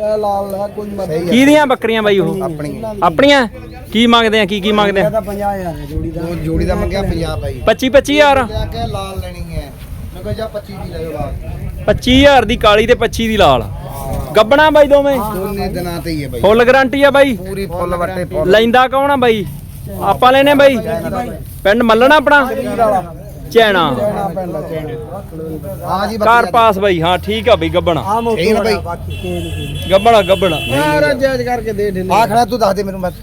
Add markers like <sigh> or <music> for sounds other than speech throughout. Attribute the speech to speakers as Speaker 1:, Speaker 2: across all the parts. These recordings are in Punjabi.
Speaker 1: ਲੈ ਲਾਲ ਲੈ ਕੋਈ ਮਰਜ਼ੀ
Speaker 2: ਕੀ ਦੀਆਂ ਬੱਕਰੀਆਂ ਬਾਈ ਉਹ?
Speaker 3: ਆਪਣੀ
Speaker 2: ਆਪਣੀਆਂ? ਕੀ ਮੰਗਦੇ ਆ? ਕੀ ਕੀ ਮੰਗਦੇ ਆ?
Speaker 1: ਤਾਂ 50000 ਹੈ ਜੋੜੀ ਦਾ।
Speaker 3: ਉਹ ਜੋੜੀ ਦਾ ਮੰਗਿਆ 50 ਬਾਈ।
Speaker 2: 25 25000
Speaker 3: ਲਿਆ ਕੇ ਲਾਲ ਲੈਣੀ ਹੈ? ਮੈਂ ਕਿਹਾ ਜਾ 25 ਦੀ ਲੈ ਲਓ ਲਾਲ।
Speaker 2: 25000 ਦੀ ਕਾਲੀ ਤੇ 25 ਦੀ ਲਾਲ। ਗੱਬਣਾ ਬਾਈ ਦੋਵੇਂ?
Speaker 3: ਦੋਨੇ ਦਿਨਾਂ ਤੇ ਹੀ ਹੈ ਬਾਈ।
Speaker 2: ਫੁੱਲ ਗਾਰੰਟੀ ਆ ਬਾਈ?
Speaker 3: ਪੂਰੀ ਫੁੱਲ ਵੱਟੇ ਫੁੱਲ।
Speaker 2: ਲੈਂਦਾ ਕੌਣ ਆ ਬਾਈ? ਆਪਾਂ ਲੈਨੇ ਬਾਈ? ਪਿੰਡ ਮੱਲਣਾ ਆਪਣਾ? ਚੈਣਾ।
Speaker 3: ਹਾਂ ਜੀ
Speaker 2: ਘਰ ਪਾਸ ਬਾਈ ਹਾਂ ਠੀਕ ਆ ਬਈ ਗੱਬਣਾ।
Speaker 1: ਆ
Speaker 3: ਠੀਕ ਹੈ ਬਾਈ।
Speaker 1: ਬਾਕੀ। ਕੋਈ ਨਹੀਂ
Speaker 2: ਗੱਬਣਾ ਗੱਬਣਾ।
Speaker 1: ਯਾਰ ਜਾਇਜ਼ ਕਰਕੇ ਦੇ ਢਿੱਲੇ
Speaker 3: ਆ ਖੜਾ ਤੂੰ ਦੱਸ ਦੇ ਮੈਨੂੰ ਬਸ।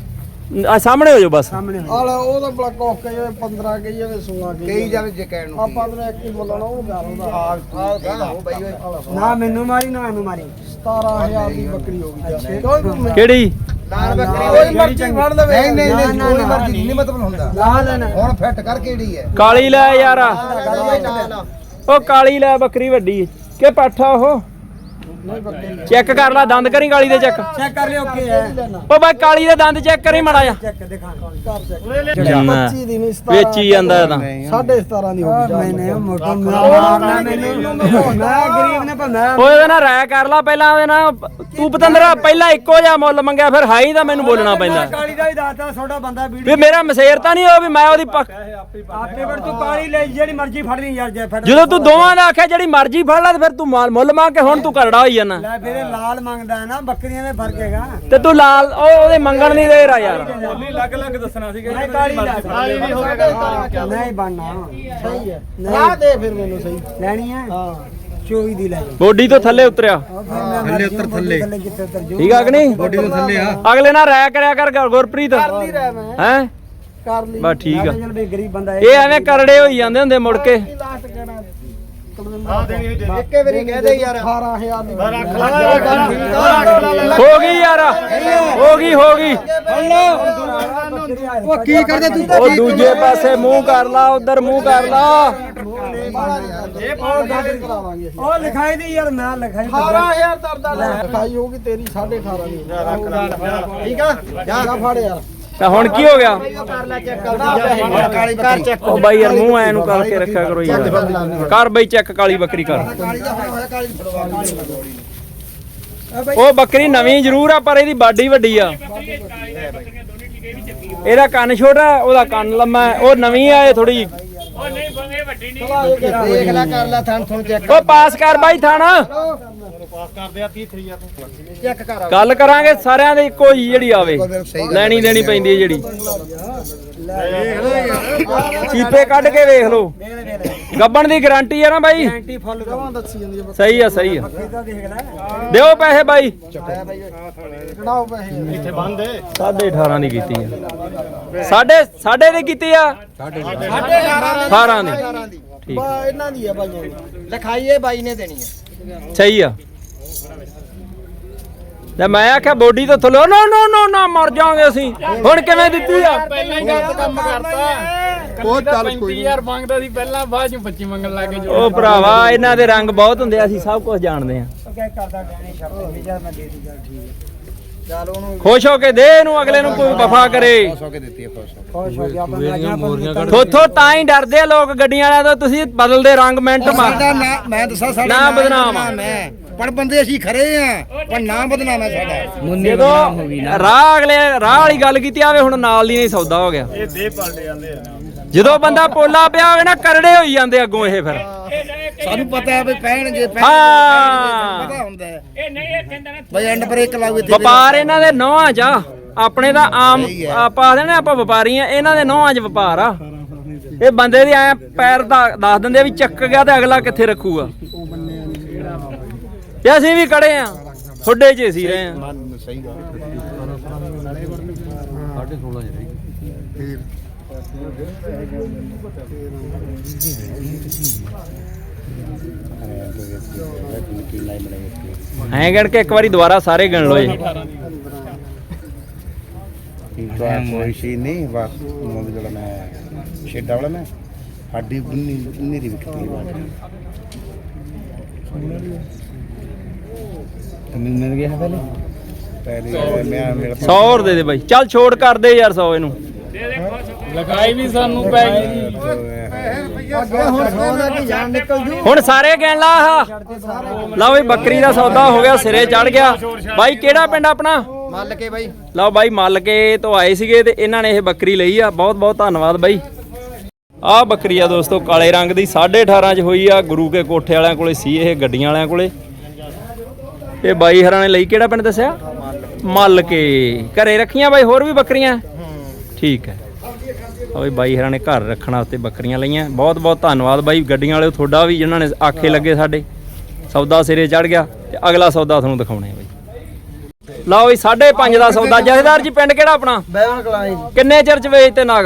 Speaker 2: ਆ ਸਾਹਮਣੇ ਹੋ ਜਾਓ ਬਸ।
Speaker 1: ਸਾਹਮਣੇ ਆਲਾ ਉਹ ਤਾਂ ਬੜਾ ਕੋਕ ਕਹੀ 15 ਕਹੀ ਜਾਵੇ 16 ਕਹੀ
Speaker 3: ਕਈ ਜਾਵੇ। ਜੇ ਕਹਿਣ ਨੂੰ।
Speaker 1: ਆਪਾਂ ਤਾਂ ਇੱਕ ਹੀ ਬੋਲਣਾ ਉਹ ਗੱਲ ਉਹਦਾ
Speaker 3: ਆ ਆ ਕਹਿੰਦਾ ਉਹ ਬਾਈ ਓਏ।
Speaker 1: ਨਾ ਮੈਨੂੰ ਮਾਰੀ ਨਾ ਇਹਨੂੰ ਮਾਰੀ। 17000 ਦੀ ਬੱਕਰੀ ਹੋ ਗਈ। ਕੋਈ
Speaker 2: ਕਿਹੜੀ?
Speaker 3: ਲਾਲ ਬੱਕਰੀ
Speaker 1: ਕੋਈ ਮਰਜ਼ੀ ਫੜ ਲਵੇ।
Speaker 3: ਨਹੀਂ ਨਹੀਂ ਨਹੀਂ
Speaker 1: ਨਾ,
Speaker 3: ਕੋਈ
Speaker 1: ਨਾ,
Speaker 3: ਮਰਜ਼ੀ ਨਹੀਂ। ਮਤਲਬ ਹੁੰਦਾ।
Speaker 1: ਲਾ ਲੈਣਾ
Speaker 3: ਹੁਣ ਫਿੱਟ ਕਰ ਕਿਹੜੀ ਹੈ?
Speaker 2: ਕਾਲੀ ਲੈ ਯਾਰ। ਉਹ ਕਾਲੀ ਲੈ ਬੱਕਰੀ ਵੱਡੀ। ਕਿ ਪਾਠਾ ਉਹ? ਚੈੱਕ ਕਰ ਲੈ ਦੰਦ ਕਰੀ ਕਾਲੀ ਦੇ ਚੈੱਕ
Speaker 1: ਚੈੱਕ ਕਰ ਲਿਓ ਓਕੇ ਹੈ।
Speaker 2: ਉਹ ਬਾਈ ਕਾਲੀ ਦੇ ਦੰਦ ਚੈੱਕ ਕਰੀ ਮਾੜਾ ਜਾ
Speaker 1: ਚੈੱਕ ਦਿਖਾ। ਕਰ ਚੈੱਕ
Speaker 2: ਜੰਮਾ।
Speaker 1: 25 ਦੀ ਨਹੀਂ 17
Speaker 2: ਵੇਚੀ ਜਾਂਦਾ ਤਾਂ।
Speaker 1: ਸਾਢੇ 17 ਦੀ ਹੋ ਗਈ ਮੈਂ ਨਹੀਂ ਮੋਟੋ ਮਾਰਨਾ ਮੈਨੂੰ ਮੈਂ ਗਰੀਬ ਨੇ ਭੰਨਾ
Speaker 2: ਉਹ ਇਹਦੇ ਨਾਲ ਰਾਇ ਕਰ ਲਾ ਪਹਿਲਾਂ ਉਹਦੇ ਨਾਲ ਤੂੰ ਪਤੰਦਰਾ ਪਹਿਲਾਂ ਇੱਕੋ ਜਿਹਾ ਮੁੱਲ ਮੰਗਿਆ ਫਿਰ ਹਾਈ ਦਾ ਮੈਨੂੰ ਬੋਲਣਾ ਪੈਂਦਾ।
Speaker 1: ਕਾਲੀ ਦਾ ਹੀ ਦਾਤਾ ਤੁਹਾਡਾ ਬੰਦਾ ਵੀਡੀਓ
Speaker 2: ਵੀ ਮੇਰਾ ਮਸੇਰ ਤਾਂ ਨਹੀਂ ਹੋ ਵੀ ਮੈਂ ਉਹਦੀ ਪੱਕ-
Speaker 1: ਆਪੇ ਵਰ ਤੂੰ ਕਾਲੀ ਲੈ ਜਿਹੜੀ ਮਰਜ਼ੀ ਫੜ ਲਈ ਯਾਰ ਜੇ ਫੜ
Speaker 2: ਜਦੋਂ ਤੂੰ ਦੋਵਾਂ ਦਾ ਆਖਿਆ ਜਿਹੜੀ ਮਰਜ਼ੀ ਫੜ ਲੈ ਤੇ ਫਿਰ ਤੂੰ ਮਾਲ- ਮੁੱਲ ਮੰਗ ਕੇ ਹੁਣ ਤੂੰ ਕਰੜਾ ਹੋਈ ਜਾਣਾ
Speaker 1: ਲੈ ਫਿਰ ਇਹ ਲਾਲ ਮੰਗਦਾ ਹੈ ਨਾ ਬੱਕਰੀਆਂ ਦੇ ਫ਼ਰਕ ਹੈਗਾ।
Speaker 2: ਤੇ ਤੂੰ ਲਾਲ ਉਹ ਉਹਦੇ ਮੰਗਣ ਨਹੀਂ ਦੇ ਰਾ ਯਾਰ।
Speaker 1: ਨਹੀਂ ਕਾਲੀ ਕਾਲੀ ਵੀ ਹੋਵੇਗਾ ਨਹੀਂ ਬਣਨਾ। ਸਹੀ ਹੈ। ਲਾ ਦੇ ਫਿਰ ਮੈਨੂੰ ਸਹੀ। ਲੈਣੀ ਹੈ? ਹਾਂ। 24 ਦੀ ਲੈ ਜਾ
Speaker 2: ਬੋਡੀ ਤੋਂ ਥੱਲੇ ਉਤਰਿਆ।
Speaker 1: ਥੱਲੇ ਉੱਤਰ ਥੱਲੇ।
Speaker 2: ਠੀਕ ਆ ਕਿ ਨਹੀਂ?
Speaker 3: ਬੋਡੀ ਤੋਂ ਥੱਲੇ ਆ।
Speaker 2: ਅਗਲੇ ਨਾਲ ਰਾਇ ਕਰਿਆ ਕਰ ਗੁਰ- ਗੁਰਪ੍ਰੀਤ।
Speaker 1: ਨਹੀਂ ਰਹਿ ਮੈਂ।
Speaker 2: ਹੈ?
Speaker 1: ਕਰ ਲਈ।
Speaker 2: ਬਸ ਠੀਕ ਆ। ਇਹ ਐਵੇਂ ਕਰੜੇ ਹੋਈ ਜਾਂਦੇ ਹੁੰਦੇ ਮੁੜ ਕੇ।
Speaker 1: ਲਾਸਟ ਕਹਿਣਾ
Speaker 3: ਇੱਕੇ ਵਾਰੀ ਕਹਿ ਦੇ ਯਾਰ।
Speaker 1: 18000 ਦੀ
Speaker 2: ਹੋ ਗਈ ਯਾਰ। ਹੋ ਗਈ ਹੋ ਗਈ।
Speaker 1: ਉਹ ਕੀ ਕਰਦੇ ਤੂੰ?
Speaker 2: ਉਹ ਦੂਜੇ ਪਾਸੇ ਮੂੰਹ ਕਰ ਲਾ ਉਧਰ ਮੂੰਹ ਕਰ ਲਾ।
Speaker 1: ਉਹ ਲਿਖਾਈ ਦੀ ਯਾਰ ਮੈਂ ਲਿਖਾਈ 18000 ਤਰਦਾ ਲੈ। ਲਿਖਾਈ ਹੋਗੀ ਤੇਰੀ 18.5 ਦੀ।
Speaker 3: ਠੀਕ ਆ?
Speaker 1: ਜਾ ਫੜ ਯਾਰ।
Speaker 2: ਤਾਂ ਹੁਣ ਕੀ ਹੋ ਗਿਆ?
Speaker 3: ਕਾਲੀ ਬੱਕਰੀ
Speaker 2: ਉਹ ਬਾਈ ਯਾਰ ਮੂੰਹ ਐ ਨੂੰ ਕਰਕੇ ਰੱਖਿਆ ਕਰੋ ਯਾਰ। ਕਰ ਬਈ ਚੈੱਕ ਕਾਲੀ ਬੱਕਰੀ ਕਰ।
Speaker 3: ਕਾਲੀ ਦਾ ਹੋਇਆ ਕਾਲੀ ਫੜਵਾ
Speaker 2: ਉਹ ਬੱਕਰੀ ਨਵੀਂ ਜ਼ਰੂਰ ਆ ਪਰ ਇਹਦੀ ਬਾਡੀ ਵੱਡੀ ਆ। ਇਹਦਾ ਕੰਨ ਛੋਟਾ ਉਹਦਾ ਕੰਨ ਲੰਮਾ। ਉਹ ਨਵੀਂ ਆ ਇਹ ਥੋੜੀ
Speaker 3: ਦੇਖ ਲੈ ਕਰ ਲੈ ਥਣ ਥਣ ਚੈੱਕ
Speaker 2: ਉਹ ਪਾਸ ਕਰ ਬਾਈ ਥਾਣਾ।
Speaker 3: ਚੈੱਕ ਕਰ
Speaker 2: ਗੱਲ ਕਰਾਂਗੇ ਸਾਰਿਆਂ ਦੇ ਇੱਕੋ ਹੀ ਜਿਹੜੀ ਆਵੇ। ਲੈਣੀ ਦੇਣੀ ਪੈਂਦੀ ਹੈ ਜਿਹੜੀ। ਚੀਪੇ ਕੱਢ ਕੇ ਵੇਖ ਲਓ। ਗੱਬਣ ਦੀ ਗਾਰੰਟੀ ਆ ਨਾ ਬਾਈ?
Speaker 1: ਐਂਟੀ ਫੁੱਲ ਦਵਾਂ ਦੱਸੀ ਜਾਂਦੀ ਹੈ
Speaker 2: ਸਹੀ ਆ ਸਹੀ ਆ। ਦਿਓ ਪੈਸੇ ਬਾਈ।
Speaker 1: ਕਢਾਓ ਪੈਸੇ।
Speaker 2: ਸਾਢੇ 18 ਦੀ ਕੀਤੀ ਆ। ਸਾਢੇ ਸਾਢੇ ਦੀ ਕੀਤੀ ਆ? 18 ਦੀ। ਠੀਕ
Speaker 1: ਬਾ ਇਹਨਾਂ ਦੀ ਆ ਭਾਈਆਂ ਦੀ
Speaker 3: ਲਿਖਾਈਏ ਬਾਈ ਨੇ ਦੇਣੀ ਹੈ
Speaker 2: ਸਹੀ ਆ। ਤੇ ਮੈਂ ਆਖਿਆ ਬੋਡੀ ਤੋਂ ਥੱਲੇ ਨੋ ਨੋ ਨੋ ਨਾ ਮਰ ਜਾਾਂਗੇ ਅਸੀਂ। ਹੁਣ ਕਿਵੇਂ ਦਿੱਤੀ ਆ?
Speaker 3: ਉਹ ਚੱਲ ਕੋਈ
Speaker 4: ਯਾਰ ਮੰਗਦਾ ਸੀ ਪਹਿਲਾਂ ਬਾਅਦ ਚ 25 ਮੰਗਣ ਲੱਗੇ ਜੋ।
Speaker 2: ਉਹ ਭਰਾਵਾ ਇਹਨਾਂ ਦੇ ਰੰਗ ਬਹੁਤ ਹੁੰਦੇ ਆ ਅਸੀਂ ਸਭ ਕੁਝ ਜਾਣਦੇ ਆ।
Speaker 1: ਉਹ ਕਹਿ ਕਰਦਾ ਗਹਿਣੇ ਸ਼ਰਤ ਵੀ ਜਾ ਮੈਂ ਦੇ ਦੀ ਗੱਲ ਠੀਕ ਹੈ
Speaker 3: ਚੱਲ ਉਹਨੂੰ
Speaker 2: ਖੁਸ਼ ਹੋ ਕੇ ਦੇ ਇਹਨੂੰ ਅਗਲੇ ਨੂੰ ਕੋਈ ਵਫਾ ਕਰੇ।
Speaker 3: ਸੌ ਕੇ ਦਿੱਤੀ ਹੈ ਖੁਸ਼
Speaker 1: ਖੁਸ਼ ਹੋ ਗਿਆ ਆਪਾਂ ਲਾਈਆਂ ਮੋਰੀਆਂ
Speaker 2: ਥੋਥੋ ਤਾਂ ਹੀ ਡਰਦੇ ਆ ਲੋਕ ਗੱਡੀਆਂ ਵਾਲਿਆਂ ਤੋਂ ਤੁਸੀਂ ਬਦਲਦੇ ਰੰਗ ਮਿੰਟ ਮਾਰ।
Speaker 3: ਮੈਂ ਦੱਸਾਂ ਸਾਡਾ
Speaker 2: ਨਾ ਬਦਨਾਮ। ਆ।
Speaker 3: ਪਰ ਬੰਦੇ ਅਸੀਂ ਖਰੇ ਆ ਪਰ ਨਾ ਬਦਨਾਮ ਹੈ ਸਾਡਾ।
Speaker 2: ਜਦੋਂ ਰਾਹ ਅਗਲੇ ਰਾਹ ਵਾਲੀ ਗੱਲ ਕੀਤੀ ਆਵੇ ਹੁਣ ਨਾਲ ਦੀ ਨਹੀਂ ਸੌਦਾ ਹੋ ਗਿਆ। ਇਹ ਦੇ ਪਲਟ ਜਾਂਦੇ ਜਦੋਂ ਬੰਦਾ ਪੋਲਾ ਪਿਆ ਹੋਵੇ ਨਾ ਕਰੜੇ ਹੋਈ ਜਾਂਦੇ ਅੱਗੋਂ ਇਹ ਫਿਰ।
Speaker 3: ਸਾਨੂੰ ਪਤਾ ਹੈ ਵੀ ਪੈਣਗੇ,
Speaker 2: ਹਾਂ।
Speaker 3: ਪਤਾ ਹੁੰਦਾ ਹੈ।
Speaker 4: ਇਹ ਨਹੀਂ ਇਹ ਕਹਿੰਦਾ ਨਾ
Speaker 3: ਬਈ ਐਂਡ ਬ੍ਰੇਕ ਲਾਉ ਇੱਥੇ
Speaker 2: ਵਪਾਰ ਇਹਨਾਂ ਦੇ ਨੌਹਾਂ ਚ ਆ। ਆਪਣੇ ਦਾ ਆਮ ਆਪਾਂ ਆਖਦੇ ਨੇ ਆਪਾਂ ਵਪਾਰੀ ਆ ਇਹਨਾਂ ਦੇ ਨੌਹਾਂ ਚ ਵਪਾਰ ਆ। ਇਹ ਬੰਦੇ ਦੇ ਐ ਪੈਰ ਦਾ ਦੱਸ ਦਿੰਦੇ ਆ ਵੀ ਚੱਕ ਗਿਆ ਤੇ ਅਗਲਾ ਕਿੱਥੇ ਰੱਖੂਗਾ। ਤੇ ਅਸੀਂ ਵੀ ਕੜੇ ਆ ਥੋੜੇ ਚ ਅਸੀਂ ਰਹੇ ਆ।
Speaker 3: ਸਹੀ ਗੱਲ
Speaker 2: ਐਂ ਗਣ ਕੇ ਇੱਕ ਵਾਰੀ ਦੁਬਾਰਾ ਸਾਰੇ ਗਿਣ ਲਓ ਜੀ।
Speaker 3: ਕੋਈ ਸੀ ਨਹੀਂ, ਬਸ। ਮੁੰਡ ਜਿਹੜਾ ਮੈਂ ਛੇਡਾ ਵਾਲਾ ਮੈਂ ਸਾਡੀ ਬੁੰਨੀ ਨੀਰੀ ਵਿਕਤੀ ਬਾਤ ਮਿਲ ਗਿਆ ਪਹਿਲੇ? ਪਹਿਲੇ ਮੈਂ ਮੇਰਾ
Speaker 2: 100 ਹੋਰ ਦੇ ਦੇ ਬਾਈ। ਚੱਲ ਛੋੜ ਕਰ ਦੇ ਯਾਰ 100 ਇਹਨੂੰ।
Speaker 4: ਲਗਾਈ ਵੀ ਸਾਨੂੰ ਪੈ ਗਈ।
Speaker 1: ਹੁਣ ਸੌਦਾ ਕੀ ਜਾਨ ਨਿਕਲ ਜੂ
Speaker 2: ਹੁਣ ਸਾਰੇ ਗਿਣ ਲਾ ਆਹ ਲਓ ਵੀ ਬੱਕਰੀ ਦਾ ਸੌਦਾ ਹੋ ਗਿਆ ਸਿਰੇ ਚੜ ਗਿਆ। ਬਾਈ ਕਿਹੜਾ ਪਿੰਡ ਆਪਣਾ?
Speaker 1: ਮੱਲ ਕੇ ਬਾਈ।
Speaker 2: ਲਓ ਬਾਈ ਮੱਲ ਕੇ ਤੋਂ ਆਏ ਸੀਗੇ ਤੇ ਇਹਨਾਂ ਨੇ ਇਹ ਬੱਕਰੀ ਲਈ ਆ। ਬਹੁਤ ਬਹੁਤ ਧੰਨਵਾਦ ਬਾਈ। ਆਹ ਬੱਕਰੀ ਆ ਦੋਸਤੋ ਕਾਲੇ ਰੰਗ ਦੀ 18.5 ਚ ਹੋਈ ਆ। ਗੁਰੂ ਕੇ ਕੋਠੇ ਵਾਲਿਆਂ ਕੋਲੇ ਸੀ ਇਹ ਗੱਡੀਆਂ ਵਾਲਿਆਂ ਕੋਲੇ। ਇਹ ਬਾਈ ਹਰਾਂ ਨੇ ਲਈ ਕਿਹੜਾ ਪਿੰਡ ਦੱਸਿਆ? ਮੱਲ ਕੇ ਘਰੇ ਰੱਖੀਆਂ ਬਾਈ ਹੋਰ ਵੀ ਬੱਕਰੀਆਂ? ਠੀਕ ਹੈ। ਆ ਬਈ ਬਾਈ ਹਰਾਂ ਨੇ ਘਰ ਰੱਖਣ ਵਾਸਤੇ ਬੱਕਰੀਆਂ ਲਈਆਂ। ਬਹੁਤ ਬਹੁਤ ਧੰਨਵਾਦ ਬਾਈ। ਗੱਡੀਆਂ ਵਾਲਿਓ ਤੁਹਾਡਾ ਵੀ ਜਿਨ੍ਹਾਂ ਨੇ ਆਖੇ ਲੱਗੇ ਸਾਡੇ। ਸੌਦਾ ਸਿਰੇ ਚੜ ਗਿਆ ਤੇ ਅਗਲਾ ਸੌਦਾ ਤੁਹਾਨੂੰ ਦਿਖਾਉਣੇ ਬਾਈ। ਲਓ ਵੀ 5.5 ਦਾ ਸੌਦਾ। ਜਥੇਦਾਰ ਜੀ ਪਿੰਡ ਕਿਹੜਾ ਆਪਣਾ?
Speaker 1: ਬੈਵਨ ਕਲਾਈ
Speaker 2: ਕਿੰਨੇ ਚਿਰ ਚ ਵੇਚਤੇ ਨਾਗ?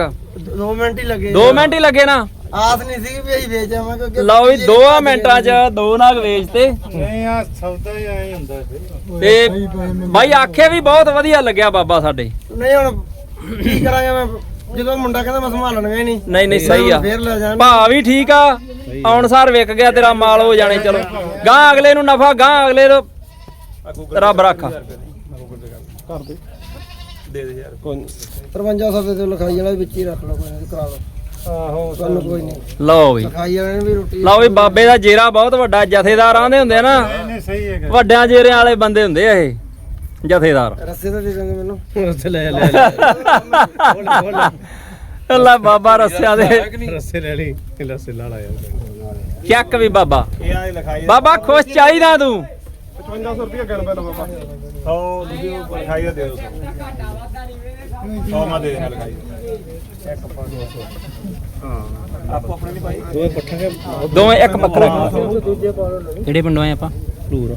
Speaker 1: 2 ਮਿੰਟ ਹੀ ਲੱਗੇ
Speaker 2: 2 ਮਿੰਟ ਹੀ ਲੱਗੇ ਨਾ।
Speaker 1: ਆਸ ਨਹੀਂ ਸੀ ਵੀ ਅਸੀਂ ਵੇਚ ਆਵਾਂਗੇ ਕਿਉਂਕਿ
Speaker 2: ਲਓ ਵੀ 2 ਮਿੰਟਾਂ ਚ ਦੋ ਨਾਗ ਵੇਚਤੇ
Speaker 3: ਨਹੀਂ ਆ ਸੌਦਾ ਹੀ ਆਇਆ ਹੁੰਦਾ
Speaker 2: ਤੇ ਬਾਈ ਆਖੇ ਵੀ ਬਹੁਤ ਵਧੀਆ ਲੱਗਿਆ ਬਾਬਾ ਸਾਡੇ।
Speaker 1: ਨਹੀਂ ਹੁਣ ਕੀ ਕਰਾਂਗੇ ਮੈਂ? ਜਦੋਂ ਮੁੰਡਾ ਕਹਿੰਦਾ ਮੈਂ ਸੰਭਾਲਣਗਾ ਹੀ ਨਹੀਂ।
Speaker 2: ਨਹੀਂ ਨਹੀਂ ਸਹੀ ਆ।
Speaker 1: ਫੇਰ ਲੈ ਜਾਣ।
Speaker 2: ਭਾ ਵੀ ਠੀਕ ਆ। ਵਿਕ ਗਿਆ ਤੇਰਾ ਮਾਲ ਹੋ ਜਾਣੇ ਚਲੋ। ਗਾਂ ਅਗਲੇ ਨੂੰ ਨਫਾ ਗਾਂ ਅਗਲੇ ਨੂੰ ਰੱਬ ਰਾਖਾ।
Speaker 1: 5300 ਦੇ ਤੇ ਲਿਖਾਈ ਵਾਲਾ ਵਿੱਚ ਹੀ ਰੱਖ ਲਓ ਕੋਈ ਕਰਾ ਲਓ। ਆਹੋ ਤੁਹਾਨੂੰ ਕੋਈ ਨਹੀਂ।
Speaker 2: ਲਓ ਵੀ।
Speaker 1: ਲਿਖਾਈ ਵਾਲੇ ਨੇ ਵੀ ਰੋਟੀ
Speaker 2: ਲਓ ਵੀ ਬਾਬੇ ਦਾ ਜੇਰਾ ਬਹੁਤ ਵੱਡਾ ਜਥੇਦਾਰ ਆਂਦੇ ਹੁੰਦੇ ਆ ਨਾ।
Speaker 3: ਨਹੀਂ ਸਹੀ ਹੈਗਾ।
Speaker 2: ਵੱਡਿਆਂ ਜੇਰਿਆਂ ਵਾਲੇ ਬੰਦੇ ਹੁੰਦੇ ਆ ਇਹ ਜਥੇਦਾਰ।
Speaker 1: ਰੱਸੇ ਤਾਂ ਦੇ ਦਾਂਗੇ ਮੈਨੂੰ। ਰੱਸੇ ਲੈ <laughs>
Speaker 2: ਅੱਲਾ ਬਾਬਾ ਰੱਸਿਆ ਦੇ।
Speaker 3: ਰਸੇ ਲੈ ਲਈ ਰਸੇ ਲਾ ਲਾਇਆ।
Speaker 2: ਚੱਕ ਵੀ ਬਾਬਾ।
Speaker 3: ਇਹ ਆ ਲਿਖਾਈ
Speaker 2: ਬਾਬਾ ਖੁਸ਼ ਚਾਹੀਦਾ ਤੂੰ।
Speaker 3: 5500 ਰੁਪਏ ਗਣ ਪਹਿਲਾਂ ਬਾਬਾ। 100 ਤੁਸੀਂ ਲਿਖਾਈ ਦਾ ਦੇ ਦਿਓ। 100 ਮਾ ਦੇ ਦੇਣਾ ਲਿਖਾਈ ਹਾਂ। ਆਪੋ ਆਪਣੇ ਨਹੀਂ ਭਾਈ। ਦੋਏ ਪੱਠੇ
Speaker 2: ਦੋਵੇਂ ਇੱਕ ਬੱਕਰਾ ਕਿਹੜੇ ਪਿੰਡੋਂ ਆਏ ਆਪਾਂ? ਪਲੂਰ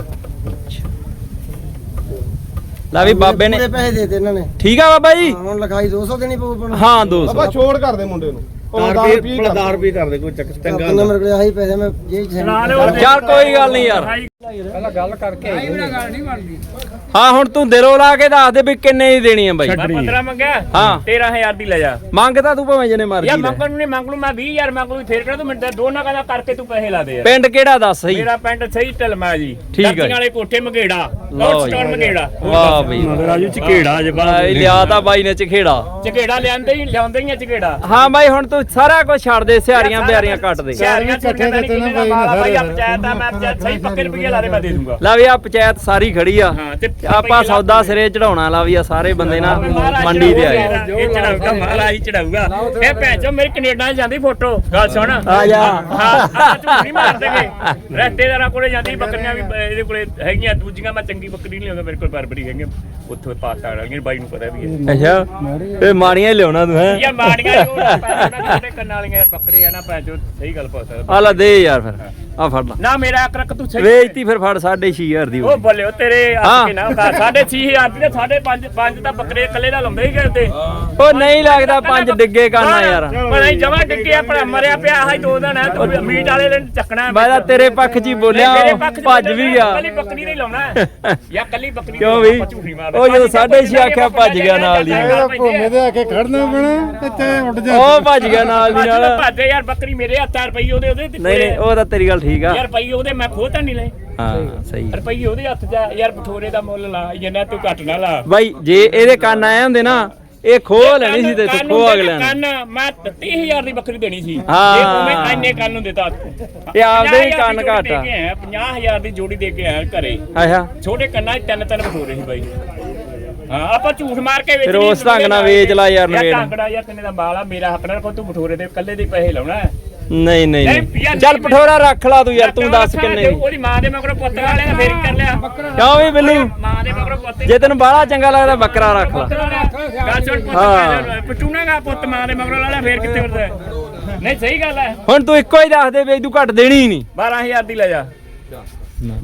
Speaker 2: ਲੈ ਵੀ ਬਾਬੇ ਨੇ
Speaker 1: ਪੈਸੇ ਦੇ ਦੇ ਇਹਨਾਂ ਨੇ।
Speaker 2: ਠੀਕ ਆ ਬਾਬਾ ਜੀ।
Speaker 1: ਹੁਣ ਲਿਖਾਈ 200 ਦੇਣੀ ਪਊ
Speaker 2: ਹਾਂ 200
Speaker 3: ਛੋੜ ਕਰ ਦੇ ਮੁੰਡੇ ਨੂੰ। 10 ਰੁਪਏ 10 ਰੁਪਏ ਕਰ ਦੇ ਕੋਈ ਚੱਕ ਚੰਗਾ
Speaker 1: ਮੇਰੇ ਕੋਲ ਆਹੀ ਪੈਸੇ ਮੈਂ ਹੈ।
Speaker 2: ਚੱਲ ਕੋਈ ਗੱਲ ਨਹੀਂ ਯਾਰ। ਹਾਂ ਹੁਣ ਤੂੰ ਦਿਲੋਂ ਲਾ ਕੇ ਦੱਸ ਦੇ ਵੀ ਕਿੰਨੇ ਦੀ ਦੇਣੀ ਆ ਬਾਈ।
Speaker 4: 15 ਮੰਗਿਆ?
Speaker 2: ਹਾਂ।
Speaker 4: 13000 ਦੀ ਲੈ ਜਾ।
Speaker 2: ਮੰਗਦਾ ਤੂੰ ਭਾਵੇਂ ਜਿਹਨੇ ਮਰਜ਼ੀ
Speaker 4: ਯਾਰ ਮੰਗਣ ਨੂੰ ਨਹੀਂ ਮੰਗ ਲੂ ਮੈਂ 20000 ਮੰਗ ਲੂ ਫੇਰ ਕਿਹੜਾ ਤੂੰ ਮੈਨੂੰ ਦੋ ਨਾ ਕਹਿੰਦਾ ਕਰਕੇ ਤੂੰ ਪੈਸੇ ਲਾ ਦੇ ਯਾਰ।
Speaker 2: ਪਿੰਡ ਕਿਹੜਾ ਦੱਸ ਸਹੀ?
Speaker 4: ਮੇਰਾ ਪਿੰਡ ਸਹੀ ਢਲਮਾ ਜੀ।
Speaker 2: ਠੀਕ ਹੈ
Speaker 4: ਵਾਲੇ ਕੋਠੇ ਮਗੇੜਾ। ਲੋਟ। ਸਟੋਰ ਮਗੇੜਾ।
Speaker 2: ਵਾਹ ਬਈ।
Speaker 4: ਰਾਜੂ ਝਕੇੜਾ ਜੇ
Speaker 2: ਬਾਈ ਲਿਆ ਤਾਂ ਬਾਈ ਨੇ ਚਖੇੜਾ।
Speaker 4: ਝਕੇੜਾ ਲਿਆਂਦੇ ਹੀ ਲਿਆਉਂਦੇ ਹੀ ਆ ਝਕੇੜਾ
Speaker 2: ਹਾਂ ਬਾਈ ਹੁਣ ਤੂੰ ਸਾਰਾ ਕੁਝ ਛੱਡ ਦੇ ਸਿਹਾਰੀਆਂ ਬਿਹਾਰੀਆਂ ਕੱਟ ਦੇ
Speaker 4: ਸ਼ਹਿਰੀਆਂ ਇਕੱਠੇ ਦਿੱਤੇ ਨਾ ਬਾਈ ਆ ਪੰਚਾਇਤ ਆ ਮੈਂ ਸਹੀ ਪੱਕੇ ਰੁਪਏ ਲਾ ਦੇ ਮੈਂ ਦੇ ਦੂੰਗਾ।
Speaker 2: ਲੈ ਵੀ ਆ ਪੰਚਾਇਤ ਸਾਰੀ ਖੜੀ ਆ।
Speaker 4: ਹਾਂ ਤੇ
Speaker 2: ਆਪਾਂ ਸੌਦਾ ਸਿਰੇ ਚੜਾਉਣਾ ਲਾ ਵੀ ਆ ਸਾਰੇ ਬੰਦੇ ਨਾ ਮੰਡੀ ਤੇ ਆਏ।
Speaker 4: ਇਹ ਚੜਾਊਗਾ ਮਹਾਰਾਜ ਹੀ ਚੜਾਊਗਾ ਇਹ ਭੈਣ ਚੋ ਮੇਰੀ ਕੈਨੇਡਾ ਜਾਂਦੀ ਫੋਟੋ। ਗੱਲ ਸੁਣ।
Speaker 2: ਆ ਜਾ।
Speaker 4: ਹਾਂ ਝੂਠ ਨਹੀਂ ਮਾਰ ਦੇਗੇ। ਰਿਸ਼ਤੇਦਾਰਾਂ ਕੋਲੇ ਜਾਂਦੀ ਬੱਕਰੀਆਂ ਵੀ ਬ- ਇਹਦੇ ਕੋਲੇ ਹੈਗੀਆਂ ਦੂਜੀਆਂ ਮੈਂ ਚੰਗੀ ਬੱਕਰੀ ਨਹੀਂ ਲਿਆਉਂਦਾ ਮੇਰੇ ਕੋਲ ਬਰਬਰੀ ਹੈਗੀਆਂ। ਉੱਥੋਂ ਪਾਕਿਸਤਾਨ ਵਾਲੀਆਂ ਬਾਈ ਨੂੰ ਪਤਾ ਵੀ ਹੈ।
Speaker 2: ਅੱਛਾ ਇਹ ਮਾੜੀਆਂ ਹੀ ਲਿਆਉਣਾ ਤੂੰ ਹੈ?
Speaker 4: ਯਾਰ ਮਾੜੀਆਂ ਉਹ ਛੋਟੇ ਕੰਨਾਂ ਵਾਲੀਆਂ ਬੱਕਰੇ ਆ ਨਾ ਭੈਣ ਚੋ ਸਹੀ ਗੱਲ ਪੁੱਛ ਸਕਦਾ।
Speaker 2: ਆ ਲੈ ਦੇ ਯਾਰ ਫਿਰ। ਆ ਫੜ ਲਾ।
Speaker 4: ਨਾ ਮੇਰਾ ਅਕਰਕ ਤੂੰ ਸਹੀ
Speaker 2: ਵੇਚਤੀ ਫਿਰ ਫੜ 6500 ਦੀ
Speaker 4: ਉਹ ਬੋਲੇ ਉਹ ਤੇਰੇ
Speaker 2: ਹਾਂ।
Speaker 4: ਹੱਥ ਕੇ ਨਾ ਸਾਢੇ 6000 ਦੀ ਤੇ ਸਾਢੇ ਪੰਜ ਪੰਜ ਤਾਂ ਬੱਕਰੇ ਇਕੱਲੇ ਦਾ ਲਾਉਂਦੇ ਹੀ ਕਰਦੇ
Speaker 2: ਉਹ ਨਹੀਂ ਲੱਗਦਾ ਪੰਜ ਡਿੱਗੇ ਕਰਨਾ ਯਾਰ।
Speaker 4: ਪਰ ਨਹੀਂ ਜਮਾ ਡਿੱਗੇ ਆਪਣਾ ਮਰਿਆ ਪਿਆ ਹੈ ਦੋ ਦਿਨ ਹੈ ਤੂੰ ਮੀਟ ਵਾਲੇ ਦਿਨ ਚੱਕਣਾ
Speaker 2: ਮੈਂ ਤਾਂ ਤੇਰੇ ਪੱਖ 'ਚ ਹੀ ਬੋਲਿਆ ਭੱਜ ਵੀ ਗਿਆ।
Speaker 4: ਕੱਲੀ ਬੱਕਰੀ ਨਹੀਂ ਲਾਉਣਾ ਜਾਂ ਕੱਲੀ ਬੱਕਰੀ
Speaker 2: ਕਿਉਂ ਵੀ? ਉਹ ਜਦੋਂ
Speaker 4: ਭਾਜੀ
Speaker 2: ਸਾਢੇ ਛੇ
Speaker 4: ਤਾਂ
Speaker 2: ਆਖਿਆ ਭੱਜ ਗਿਆ ਨਾਲ ਦੀ।
Speaker 3: ਭੂਮੇ ਦੇ ਆ ਕੇ ਖੜਨਾ ਪੈਣਾ ਤੇ ਉੱਡ ਜਾ।
Speaker 2: ਉਹ ਭੱਜ ਗਿਆ ਨਾਲ ਦੀ ਨਾਲ।
Speaker 4: ਭੱਜੇ ਯਾਰ ਬੱਕਰੀ ਮੇਰੇ ਹੱਥਾਂ ਰੁਪਈ ਉਹਦੇ ਉਹਦੇ ਦਿੱਤੇ
Speaker 2: ਨਹੀਂ ਨਹੀਂ ਉਹ ਤਾਂ ਤੇਰੀ ਗੱਲ ਠੀਕ ਆ।
Speaker 4: ਯਾਰ ਰੁਪਈ ਉਹਦੇ ਮੈਂ ਖੋਹ ਤਾਂ ਨਹੀਂ ਲਏ
Speaker 2: ਹਾਂ ਸਹੀ
Speaker 4: ਰੁਪਈ ਉਹਦੇ ਹੱਥ 'ਚ ਆ, ਯਾਰ ਬਠੋਰੇ ਦਾ ਮੁੱਲ ਲਾ ਜਿੰਨਾ ਤੂੰ ਘੱਟ ਨਾ ਲਾ
Speaker 2: ਬਾਈ ਜੇ ਇਹਦੇ ਕੰਨ ਆਏ ਹੁੰਦੇ ਨਾ ਇਹ ਖੋਹ ਲੈਣੀ ਸੀ ਤੇ
Speaker 4: ਕੰਨ
Speaker 2: ਖੋਹ
Speaker 4: ਹੁੰਦੇ
Speaker 2: ਅਗਲਿਆਂ ਨੇ
Speaker 4: ਕੰਨ ਮੈਂ 30000 ਦੀ ਬੱਕਰੀ ਦੇਣੀ ਸੀ
Speaker 2: ਹਾਂ।
Speaker 4: ਜੇ ਤੂੰ ਮੈਂ ਇੰਨੇ ਕੰਨ ਨੂੰ ਦਿੱਤਾ
Speaker 2: ਇਹ ਆਪਦੇ ਹੀ
Speaker 4: 50,000
Speaker 2: ਕੰਨ
Speaker 4: ਦੀ ਜੋੜੀ
Speaker 2: ਘੱਟ ਆ।
Speaker 4: ਦੇ ਕੇ ਆਇਆ, 50000 ਦੀ ਜੋੜੀ ਦੇ ਕੇ ਆਇਆ ਘਰੇ ਛੋਟੇ ਕੰਨਾਂ 'ਚ ਤਿੰਨ ਤਿੰਨ ਬਠੋਰੇ ਸੀ ਬਾਈ ਹਾਂ ਆਪਾਂ ਝੂਠ ਮਾਰ ਕੇ ਵੇਚ
Speaker 2: ਫਿਰ ਉਸ ਢੰਗ ਨਾਲ ਵੇਚ ਲਾ ਯਾਰ ਨਵੇੜ।
Speaker 4: ਢੰਗੜਾ ਯਾਰ ਕਿੰਨੇ ਦਾ ਮਾਲ ਆ ਮੇਰਾ ਹੱਕ ਨਾਲ ਕੋ ਤੂੰ ਬਠੋਰੇ ਦੇ ਕੱਲੇ ਦੇ ਪੈਸੇ ਲਾਉਣਾ ਹੈ।
Speaker 2: ਨਹੀਂ ਨਹੀਂ
Speaker 4: ਨਹੀਂ,
Speaker 2: ਚੱਲ ਪਠੋਰਾ ਰੱਖ ਲਾ ਤੂੰ ਯਾਰ ਤੂੰ ਦੱਸ ਕਿੰਨੇ ਦੀ
Speaker 4: ਉਹਦੀ ਮਾਂ ਦੇ ਮਗਰੋਂ ਪੁੱਤ ਵਾਲਿਆਂ ਨੇ ਫੇਰ ਕਰ ਲਿਆ।
Speaker 2: ਕਿਉਂ ਵੀ ਬਿੱਲੂ?
Speaker 4: ਮਾਂ ਦੇ ਮਗਰੋਂ ਪੁੱਤ
Speaker 2: ਜੇ ਤੈਨੂੰ ਬਾਹਲਾ ਚੰਗਾ ਲੱਗਦਾ ਬੱਕਰਾ ਰੱਖ ਲਾ।
Speaker 4: ਗੱਲ ਸੁਣ ਪੁੱਤ
Speaker 2: ਹਾਂ।
Speaker 4: ਪਟੂਣਾਗਾ ਪੁੱਤ ਮਾਂ ਦੇ ਮਗਰੋਂ ਲਾਲਾ ਫੇਰ ਕਿੱਥੇ ਵਰਦਾ ਨਹੀਂ ਸਹੀ ਗੱਲ ਹੈ।
Speaker 2: ਹੁਣ ਤੂੰ ਇੱਕੋ ਹੀ ਦੱਸ ਦੇ ਵੀ ਤੂੰ ਘੱਟ ਦੇਣੀ ਹੀ ਨਹੀਂ।
Speaker 4: 12000 ਦੀ ਲੈ ਜਾ।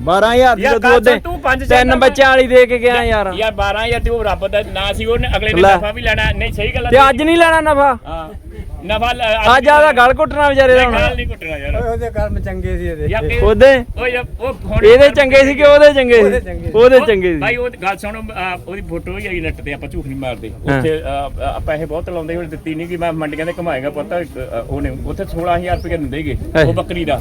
Speaker 2: 12000 ਦੀ
Speaker 4: ਯਾਰ
Speaker 2: ਤਾਂ
Speaker 4: ਗੱਲ ਤੂੰ ਪੰਜ
Speaker 2: ਤਿੰਨ ਬੱਚਿਆਂ ਵਾਲੀ ਦੇ ਕੇ ਗਿਆ ਯਾਰ
Speaker 4: ਯਾਰ। 12000 ਤੇ ਉਹ ਰੱਬ ਦਾ ਨਾਂ ਸੀ ਉਹਨੇ ਅਗਲੇ ਨੇ
Speaker 2: ਲੈ।
Speaker 4: ਨਫਾ ਵੀ ਲੈਣਾ। ਨਹੀਂ ਸਹੀ ਗੱਲ ਹੈ
Speaker 2: ਤੇ ਅੱਜ ਨਹੀਂ ਲੈਣਾ ਨਫਾ?
Speaker 4: ਹਾਂ। ਨਫਾ
Speaker 2: ਅੱਜ ਆਦਾ ਗਲ ਘੁੱਟਣਾ ਵਿਚਾਰੇ ਦਾ
Speaker 4: ਗੱਲ
Speaker 2: ਹੁਣ।
Speaker 4: ਨਹੀਂ ਕੁੱਟਣਾ ਯਾਰ।
Speaker 1: ਉਹਦੇ ਕਰਮ ਚੰਗੇ ਸੀ ਇਹਦੇ।
Speaker 2: ਉਹਦੇ?
Speaker 4: ਹੁਣ
Speaker 2: ਇਹਦੇ ਚੰਗੇ ਸੀ ਕਿ ਉਹਦੇ ਚੰਗੇ ਸੀ? ਉਹਦੇ ਚੰਗੇ
Speaker 4: ਭਾਈ
Speaker 2: ਸੀ।
Speaker 4: ਉਹ ਗੱਲ ਸੁਣ ਉਹਦੀ ਫੋਟੋ ਹੀ ਆਈ ਨੈਟ ਤੇ ਆਪਾਂ ਝੂਠ ਨਹੀਂ ਮਾਰਦੇ। ਉੱਥੇ ਅਹ, ਅਹ, ਪੈਸੇ ਬਹੁਤ ਲਾਉਂਦੇ ਉਹ ਦਿੱਤੀ ਨਹੀਂ ਕਿ ਮੈਂ ਮੰਡੀਆਂ ਦੇ ਕਮਾਏਗਾ ਪਤਾ ਉਹਨੇ ਉੱਥੇ 16000 ਰੁਪਏ ਦਿੰਦੇਗੇ ਉਹ ਬੱਕਰੀ ਦਾ।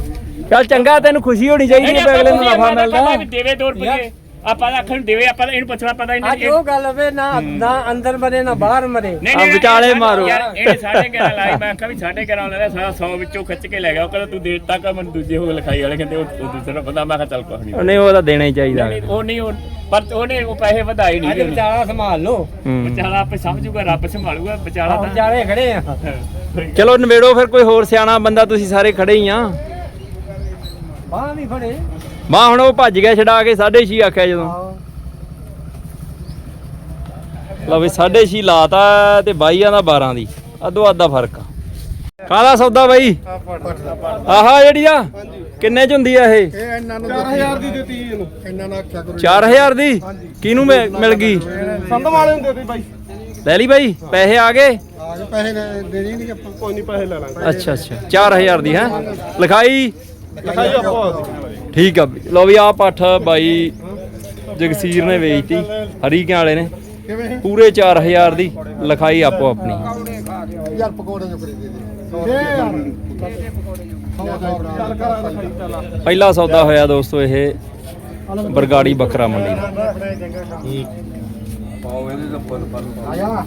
Speaker 2: ਚੱਲ ਚੰਗਾ ਤੈਨੂੰ ਖੁਸ਼ੀ ਹੋਣੀ ਚਾਹੀਦੀ ਹੈ ਵੀ ਅਗਲੇ ਨੂੰ ਨਫਾ ਮਿਲਦਾ।
Speaker 4: ਵੀ ਦੇਵੇ 2 ਰੁਪਏ। ਆਪਾਂ ਤਾਂ ਆਖਣ ਦੇਵੇ ਆਪਾਂ ਤਾਂ ਇਹਨੂੰ ਪੁੱਛਣਾ ਪਤਾ ਹੀ
Speaker 1: ਅੱਜ
Speaker 4: ਨਹੀਂ
Speaker 1: ਉਹ ਗੱਲ ਹੋਵੇ ਨਾ ਨਾ ਅੰਦਰ ਮਰੇ ਨਾ ਬਾਹਰ ਮਰੇ
Speaker 4: ਨਹੀਂ
Speaker 2: ਆ
Speaker 4: ਨਹੀਂ
Speaker 2: ਵਿਚਾਲੇ ਮਾਰੋ।
Speaker 4: ਯਾਰ ਇਹ ਸਾਡੇ ਘਰਾਂ ਲਾਈ ਮੈਂ ਆਖਿਆ ਵੀ ਸਾਡੇ ਘਰਾਂ ਵਾਲੇ ਸਾਰਾ 100 ਵਿੱਚੋਂ ਖਿੱਚ ਕੇ ਲੈ ਗਿਆ ਉਹ ਕਹਿੰਦਾ ਤੂੰ ਦੇ ਦਿੱਤਾ ਕਿ ਮੈਨੂੰ ਦੂਜੇ ਹੋ ਲਿਖਾਈ ਵਾਲੇ ਕਹਿੰਦੇ ਉਹ ਉਹ ਦੂਸਰਾ ਬੰਦਾ ਮੈਂ ਕਿਹਾ ਚੱਲ ਕੁਛ ਨਹੀਂ
Speaker 2: ਉਹਨੇ ਉਹਦਾ ਦੇਣਾ ਹੀ ਚਾਹੀਦਾ।
Speaker 4: ਨਹੀਂ, ਉਹ ਨਹੀਂ ਉਹ ਪਰ ਉਹਨੇ ਉਹ ਪੈਸੇ ਵਧਾਏ ਨਹੀਂ
Speaker 1: ਅੱਜ ਵਿਚਾਰਾ ਸੰਭਾਲ ਲੋ
Speaker 2: ਹੂੰ।
Speaker 4: ਵਿਚਾਰਾ ਆਪੇ ਸਮਝੂਗਾ ਰੱਬ ਸੰਭਾਲੂਗਾ ਵਿਚਾਰਾ ਤਾਂ
Speaker 1: ਵਿਚਾਰੇ ਖੜੇ ਆ।
Speaker 2: ਚਲੋ ਨਵੇੜੋ ਫਿਰ ਕੋਈ ਹੋਰ ਸਿਆਣਾ ਬੰਦਾ ਤੁਸੀਂ ਸਾਰੇ ਖੜੇ ਹੀ ਆ।
Speaker 1: ਬਾਹ ਵੀ ਫੜੇ।
Speaker 2: ਮਾ ਹੁਣ ਉਹ ਭੱਜ ਗਿਆ ਛਡਾ ਕੇ 6.5 ਆਖਿਆ ਜਦੋਂ। ਲਓ ਵੀ 6.5 ਲਾਤਾ ਤੇ ਬਾਈਆਂ ਦਾ 12 ਦੀ। ਅੱਧੋ ਅੱਧਾ ਫ਼ਰਕ ਆ। ਕਾਹਦਾ ਸੌਦਾ ਬਾਈ। ਆਹਾ ਜਿਹੜੀ ਆ ਕਿੰਨੇ ਚ ਹੁੰਦੀ ਆ ਇਹ?
Speaker 3: ਇਹ ਇਹਨਾਂ ਨੂੰ 4000 ਦੀ ਦਿੱਤੀ ਇਹਨੂੰ। ਇਹਨਾਂ ਨਾਲ ਆਖਿਆ ਕਰੋ।
Speaker 2: 4000 ਦੀ? ਕਿਹਨੂੰ ਮਿਲ ਗਈ?
Speaker 3: ਸੰਦ ਵਾਲੇ ਹੁੰਦੇ ਤੇ ਬਾਈ।
Speaker 2: ਲੈ ਲਈ ਬਾਈ ਪੈਸੇ ਆ ਗਏ?
Speaker 3: ਆ ਕੇ ਪੈਸੇ ਦੇਣੇ ਨਹੀਂ ਆਪਾਂ। ਕੋਈ ਨਹੀਂ ਪੈਸੇ ਲੈ ਲਾਂਗੇ।
Speaker 2: ਅੱਛਾ ਅੱਛਾ। 4000 ਦੀ ਹੈ? ਲਿਖਾਈ?
Speaker 3: ਲਿਖਾਈ ਆਪਾਂ
Speaker 2: ਠੀਕ ਆ। ਬਈ। ਲਓ ਵੀ ਆ ਪੱਠ ਬਾਈ ਜਗਸੀਰ ਨੇ ਵੇਚਤੀ। ਹਰੀਕਿਆਂ ਵਾਲੇ ਨੇ।
Speaker 3: ਕਿਵੇਂ?
Speaker 2: ਪੂਰੇ 4000 ਦੀ ਲਿਖਾਈ ਆਪੋ ਆਪਣੀ।
Speaker 3: ਯਾਰ ਪਕੌੜੇ ਜੋ ਕਰੀ ਦੇ ਦੇ। ਯਾਰ ਚੱਲ ਕਰਾਂ ਲਿਖਾਈ ਚੱਲ
Speaker 2: ਪਹਿਲਾ ਸੌਦਾ ਹੋਇਆ ਦੋਸਤੋ ਇਹ ਬਰਗਾੜੀ ਬੱਕਰਾ ਮੰਡੀ ਦਾ।
Speaker 3: ਆਇਆ।